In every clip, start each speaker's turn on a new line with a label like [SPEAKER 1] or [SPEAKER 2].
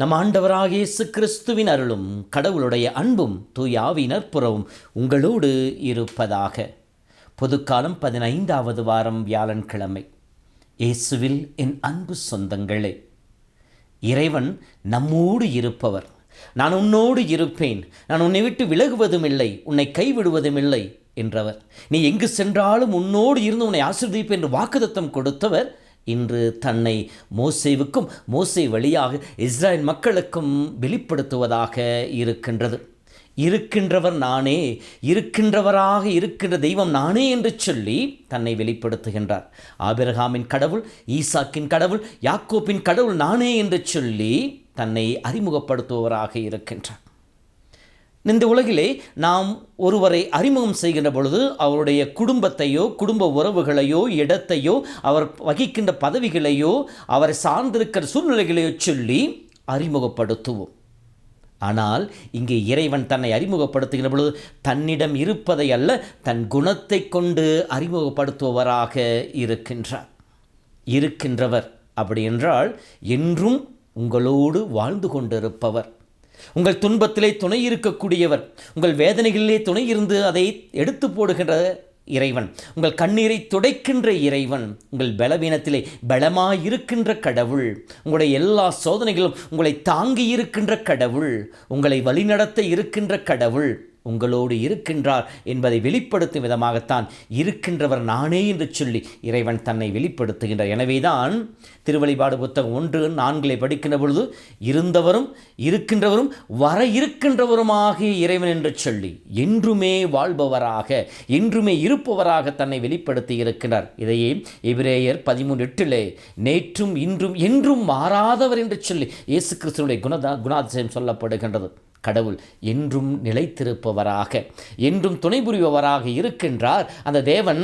[SPEAKER 1] நம் ஆண்டவராக இயேசு கிறிஸ்துவின் அருளும் கடவுளுடைய அன்பும் தூயாவினர் புறவும் உங்களோடு இருப்பதாக. பொதுக்காலம் பதினைந்தாவது வாரம் வியாழன்கிழமை. இயேசுவில் என் அன்பு சொந்தங்களே இறைவன் நம்மோடு இருப்பவர். நான் உன்னோடு இருப்பேன். நான் உன்னை விட்டு விலகுவதும் இல்லை உன்னை கைவிடுவதும் இல்லை என்றவர். நீ எங்கு சென்றாலும் உன்னோடு இருந்து உன்னை ஆசிர்வதிப்பேன் என்று வாக்குதத்தம் கொடுத்தவர் இன்று தன்னை மோசைவுக்கும் மோசை வழியாக இஸ்ரேல் மக்களுக்கும் வெளிப்படுத்துவதாக இருக்கின்றது. இருக்கின்றவர் நானே இருக்கின்றவராக இருக்கின்ற தெய்வம் நானே என்று சொல்லி தன்னை வெளிப்படுத்துகின்றார். ஆபிரகாமின் கடவுள் ஈசாக்கின் கடவுள் யாக்கோப்பின் கடவுள் நானே என்று சொல்லி தன்னை அறிமுகப்படுத்துபவராக இருக்கின்றார். இந்த உலகிலே நாம் ஒருவரை அறிமுகம் செய்கின்ற பொழுது அவருடைய குடும்பத்தையோ குடும்ப உறவுகளையோ இடத்தையோ அவர் வகிக்கின்ற பதவிகளையோ அவரை சார்ந்திருக்கிற சூழ்நிலைகளையோ சொல்லி அறிமுகப்படுத்துவோம். ஆனால் இங்கே இறைவன் தன்னை அறிமுகப்படுத்துகிற பொழுது தன்னிடம் இருப்பதை அல்ல தன் குணத்தை கொண்டு அறிமுகப்படுத்துபவராக இருக்கின்றார். இருக்கின்றவர் அப்படி என்றால் என்றும் உங்களோடு வாழ்ந்து கொண்டிருப்பவர். உங்கள் துன்பத்திலே துணை இருக்கக்கூடியவர் உங்கள் வேதனைகளிலே துணை இருந்து அதை எடுத்து போடுகின்ற இறைவன் உங்கள் கண்ணீரை துடைக்கின்ற இறைவன் உங்கள் பலவீனத்திலே பலமாயிருக்கின்ற கடவுள் உங்களுடைய எல்லா சோதனைகளும் உங்களை தாங்கி இருக்கின்ற கடவுள் உங்களை வழிநடத்த இருக்கின்ற கடவுள் உங்களோடு இருக்கின்றார் என்பதை வெளிப்படுத்தும் விதமாகத்தான் இருக்கின்றவர் நானே என்று சொல்லி இறைவன் தன்னை வெளிப்படுத்துகின்றார். எனவேதான் திருவழிபாடு புத்தகம் ஒன்று நான்களை படிக்கின்ற பொழுது இருந்தவரும் இருக்கின்றவரும் வர இருக்கின்றவருமாகிய இறைவன் என்று சொல்லி என்றுமே வாழ்பவராக என்றுமே இருப்பவராக தன்னை வெளிப்படுத்தி இருக்கின்றார். இதையே எபிரேயர் பதிமூன்று எட்டிலே நேற்றும் இன்றும் என்றும் மாறாதவர் என்று சொல்லி இயேசு கிறிஸ்துவனுடைய குணதா குணாதிசயம் சொல்லப்படுகின்றது. கடவுள் என்றும் நிலைத்திருப்பவராக என்றும் துணை புரிபவராக இருக்கின்றார். அந்த தேவன்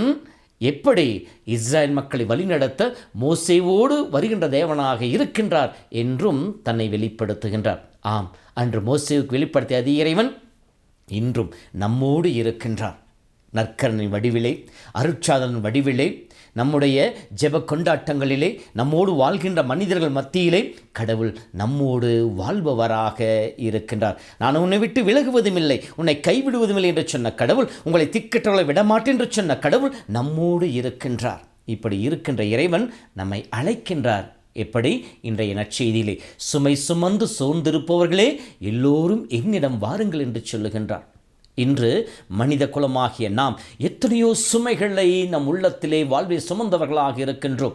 [SPEAKER 1] எப்படி இஸ்ரேல் மக்களை வழிநடத்த மோசேவோடு வருகின்ற தேவனாக இருக்கின்றார் என்றும் தன்னை வெளிப்படுத்துகின்றார். ஆம் அன்று மோசேவுக்கு வெளிப்படுத்திய அதி இறைவன் இன்றும் நம்மோடு இருக்கின்றார். நற்கரனின் வடிவிலே அருட்சாதனின் வடிவிலே நம்முடைய ஜெப கொண்டாட்டங்களிலே நம்மோடு வாழ்கின்ற மனிதர்கள் மத்தியிலே கடவுள் நம்மோடு வாழ்பவராக இருக்கின்றார். நான் உன்னை விட்டு விலகுவதும் இல்லை உன்னை கைவிடுவதும் இல்லை என்று சொன்ன கடவுள் உங்களை திக்கற்றவளை விடமாட்டேன் என்று சொன்ன கடவுள் நம்மோடு இருக்கின்றார். இப்படி இருக்கின்ற இறைவன் நம்மை அழைக்கின்றார். எப்படி? இன்றைய நற்செய்தியிலே. சுமை சுமந்து சோர்ந்திருப்பவர்களே எல்லோரும் என்னிடம் வாருங்கள் என்று சொல்லுகின்றார். இன்று மனித குலமாகிய நாம் எத்தனையோ சுமைகளை நம் உள்ளத்திலே வாழ்வில் சுமந்தவர்களாக இருக்கின்றோம்.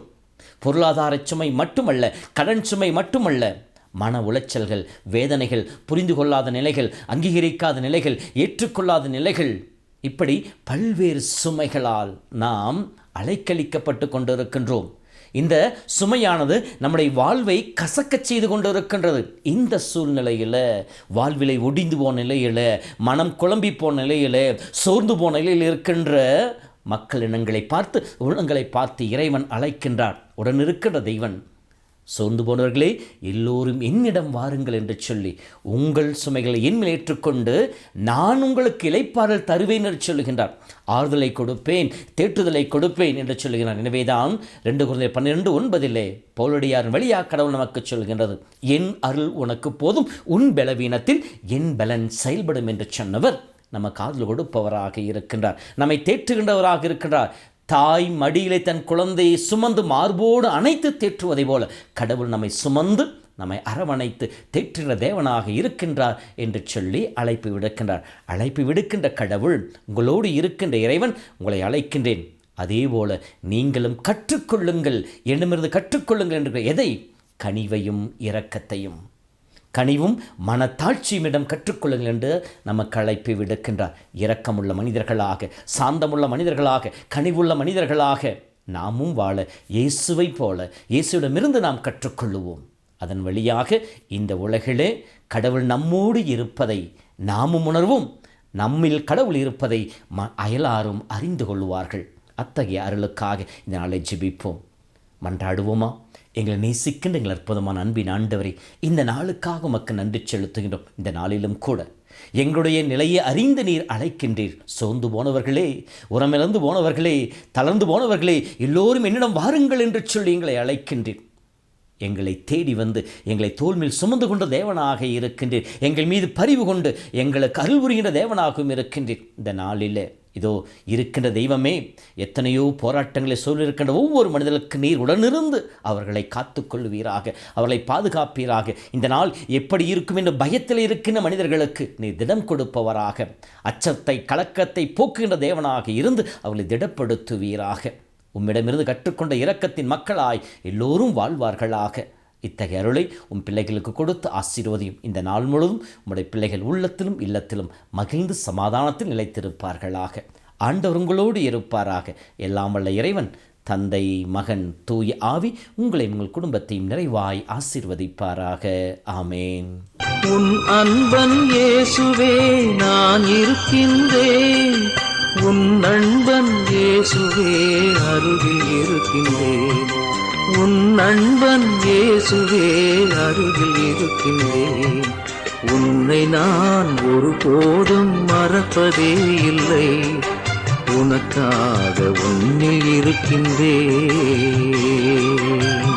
[SPEAKER 1] பொருளாதார சுமை மட்டுமல்ல கடன் சுமை மட்டுமல்ல மன உளைச்சல்கள் வேதனைகள் புரிந்து கொள்ளாத நிலைகள் அங்கீகரிக்காத நிலைகள் ஏற்றுக்கொள்ளாத நிலைகள் இப்படி பல்வேறு சுமைகளால் நாம் அலைக்கழிக்கப்பட்டு கொண்டிருக்கின்றோம். இந்த சுமையானது நம்முடைய வாழ்வை கசக்கச் செய்து கொண்டிருக்கின்றது. இந்த சூழ்நிலையில் வாழ்விலை ஒடிந்து போன நிலையில் மனம் குழம்பி போன நிலையில் சோர்ந்து போன நிலையில் இருக்கின்ற மக்கள் இனங்களை பார்த்து உள்ளங்களை பார்த்து இறைவன் அழைக்கின்றார் உடன் இருக்கின்ற தெய்வன் சோர்ந்து போனவர்களே எல்லோரும் என்னிடம் வாருங்கள் என்று சொல்லி உங்கள் சுமைகளை என்மேல் ஏற்றுக்கொண்டு நான் உங்களுக்கு இலைப்பாறல் தருவேன் என்று சொல்லுகின்றார். ஆறுதலை கொடுப்பேன் தேற்றுதலை கொடுப்பேன் என்று சொல்லுகிறார் எனவேதான் ரெண்டு குழந்தை பன்னிரெண்டு ஒன்பதிலே போலடியாரின் வழியா கடவுள் நமக்கு சொல்கின்றது என் அருள் உனக்கு போதும் உன் பலவீனத்தில் என் பலன் செயல்படும் என்று சொன்னவர் நம்ம காதல் கொடுப்பவராக இருக்கின்றார். நம்மை தேற்றுகின்றவராக இருக்கின்றார். தாய் மடியிலே தன் குழந்தையை சுமந்து மார்போடு அணைத்து தேற்றுவதை போல கடவுள் நம்மை சுமந்து நம்மை அரவணைத்து தேற்றுகிற தேவனாக இருக்கின்றார் என்று சொல்லி அழைப்பு விடுக்கின்றார். அழைப்பு விடுக்கின்ற கடவுள் உங்களோடு இருக்கின்ற இறைவன் உங்களை அழைக்கின்றேன். அதேபோல நீங்களும் கற்றுக்கொள்ளுங்கள். என்னமிருந்து கற்றுக்கொள்ளுங்கள் என்ற எதை? கனிவையும் இரக்கத்தையும். கனிவும் மனத்தாட்சியுமிடம் கற்றுக்கொள்ளுங்கள் என்று நம்ம களைப்பை விடுக்கின்றார். இரக்கமுள்ள மனிதர்களாக சாந்தமுள்ள மனிதர்களாக கனிவுள்ள மனிதர்களாக நாமும் வாழ இயேசுவை போல இயேசுவிடமிருந்து நாம் கற்றுக்கொள்ளுவோம். அதன் வழியாக இந்த உலகிலே கடவுள் நம்மோடு இருப்பதை நாமும் உணர்வும். நம்மில் கடவுள் இருப்பதை ம அயலாரும் அறிந்து கொள்வார்கள். அத்தகைய அருளுக்காக இந்த நாளை ஜிபிப்போம். மன்றாடுவோமா? எங்களை நேசிக்கின்ற எங்கள் அற்புதமான அன்பின் ஆண்டவரை இந்த நாளுக்காக உமக்கு நன்றி செலுத்துகின்றோம். இந்த நாளிலும் கூட எங்களுடைய நிலையை அறிந்து நீர் அழைக்கின்றீர். சோர்ந்து போனவர்களே உரமிழந்து போனவர்களே தளர்ந்து போனவர்களே எல்லோரும் என்னிடம் வாருங்கள் என்று சொல்லி எங்களை அழைக்கின்றீர். எங்களை தேடி வந்து எங்களை தோல்மையில் சுமந்து கொண்ட தேவனாக இருக்கின்றீர். எங்கள் மீது பரிவு கொண்டு எங்களுக்கு அருள் புரிகின்ற தேவனாகவும் இருக்கின்றீர். இந்த நாளிலே இதோ இருக்கின்ற தெய்வமே எத்தனையோ போராட்டங்களை சொல்லியிருக்கின்ற ஒவ்வொரு மனிதனுக்கு நீர் உடனிருந்து அவர்களை காத்துக்கொள்வீராக அவர்களை பாதுகாப்பீராக. இந்த நாள் எப்படி இருக்கும் என்ற பயத்தில் இருக்கின்ற மனிதர்களுக்கு நீர் திடம் கொடுப்பவராக. அச்சத்தை கலக்கத்தை போக்குகின்ற தேவனாக இருந்து அவர்களை திடப்படுத்துவீராக. உம்மிடமிருந்து கற்றுக்கொண்ட இரக்கத்தின் மக்களாய் எல்லோரும் வாழ்வார்களாக. இத்தகைய அருளை உம் பிள்ளைகளுக்கு கொடுத்து ஆசீர்வதியும். இந்த நாள் முழுவதும் உம்முடைய பிள்ளைகள் உள்ளத்திலும் இல்லத்திலும் மகிழ்ந்து சமாதானத்தில் நிலைத்திருப்பார்களாக. ஆண்டவர் உங்களோடு இருப்பாராக. எல்லாம் வல்ல இறைவன் தந்தை மகன் தூய ஆவி உங்களை உங்கள் குடும்பத்தையும் நிறைவாய் ஆசீர்வதிப்பாராக. ஆமேன்.
[SPEAKER 2] உன் அன்பன் இயேசுவே நான் இருக்கின்றேன். உன் நண்பன் இயேசுவே அருகில் இருக்கின்றேன். உன் நண்பன் இயேசுவே அருகில் இருக்கின்றேன். உன்னை நான் ஒருபோதும் மறப்பதே இல்லை. உனக்காக உன்னில் இருக்கின்றேன்.